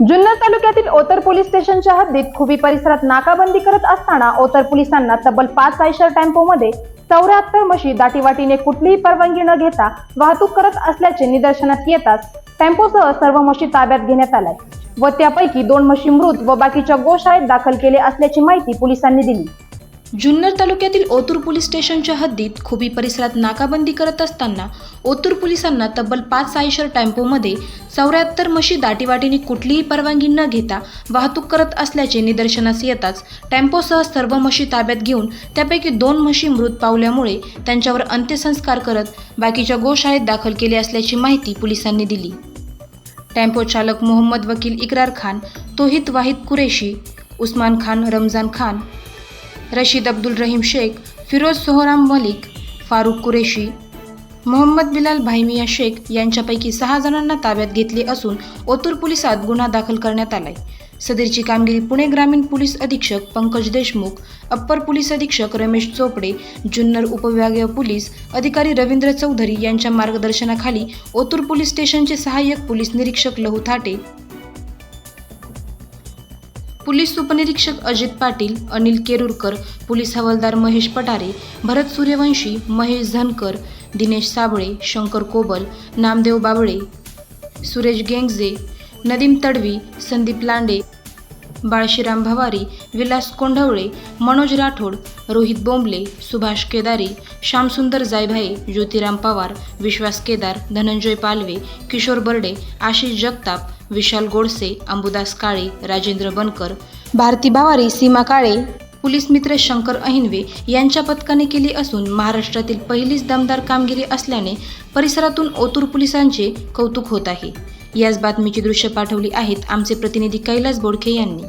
जुन्नर तालुक्यातील ओतर पोलीस स्टेशनच्या हद्दीत खुबी परिसरात नाकाबंदी करत असताना ओतर पोलिसांना तब्बल पाच आयशर टेम्पोमध्ये चौऱ्याहत्तर म्हशी दाटीवाटीने कुठलीही परवानगी न घेता वाहतूक करत असल्याचे निदर्शनास येताच टेम्पोसह सर्व म्हशी ताब्यात घेण्यात आल्या व त्यापैकी दोन म्हशी मृत व बाकीच्या गोशाळेत दाखल केले असल्याची माहिती पोलिसांनी दिली. जुन्नर तालुक्यातील ओतूर पोलीस स्टेशनच्या हद्दीत खुबी परिसरात नाकाबंदी करत असताना ओतूर पोलिसांना तब्बल पाच आयशर टेम्पोमध्ये चौऱ्याहत्तर म्हशी दाटीवाटीने कुठलीही परवानगी न घेता वाहतूक करत असल्याचे निदर्शनास येताच टेम्पोसह सर्व म्हशी ताब्यात घेऊन त्यापैकी दोन म्हशी मृत पावल्यामुळे त्यांच्यावर अंत्यसंस्कार करत बाकीच्या गोशाळेत दाखल केले असल्याची माहिती पोलिसांनी दिली. टेम्पो चालक मोहम्मद वकील इकरार खान तोहित वाहिद कुरेशी उस्मान खान रमजान खान रशीद अब्दुल रहीम शेख फिरोज सोहराम मलिक फारुख कुरेशी मोहम्मद बिलाल भाईमिया शेख यांच्यापैकी सहा जणांना ताब्यात घेतले असून ओतूर पोलिसात गुन्हा दाखल करण्यात आलाय. सदरची कामगिरी पुणे ग्रामीण पोलीस अधीक्षक पंकज देशमुख अप्पर पोलीस अधीक्षक रमेश चोपडे जुन्नर उपविभागीय पोलीस अधिकारी रवींद्र चौधरी यांच्या मार्गदर्शनाखाली ओतूर पोलीस स्टेशनचे सहाय्यक पोलीस निरीक्षक लहू थाटे पोलीस उपनिरीक्षक अजित पाटील अनिल केरुरकर पोलीस हवालदार महेश पटारे भरत सूर्यवंशी महेश धनकर दिनेश साबळे शंकर कोबल नामदेव बाबळे सुरेश गेंगजे नदीम तडवी संदीप लांडे बाळशीराम भवारी विलास कोंढवळे मनोज राठोड रोहित बोंबले सुभाष केदारी श्यामसुंदर जायभाई ज्योतिराम पवार विश्वास केदार धनंजय पालवे किशोर बर्डे आशिष जगताप विशाल गोडसे अंबुदास काळे राजेंद्र बनकर भारती बावारी सीमा काळे पोलीस मित्र शंकर अहिनवे यांच्या पथकाने केली असून महाराष्ट्रातील पहिलीच दमदार कामगिरी असल्याने परिसरातून ओतूर पोलिसांचे कौतुक होत आहे. याच बातमीची दृश्य पाठवली आहेत आमचे प्रतिनिधी कैलास बोडखे यांनी.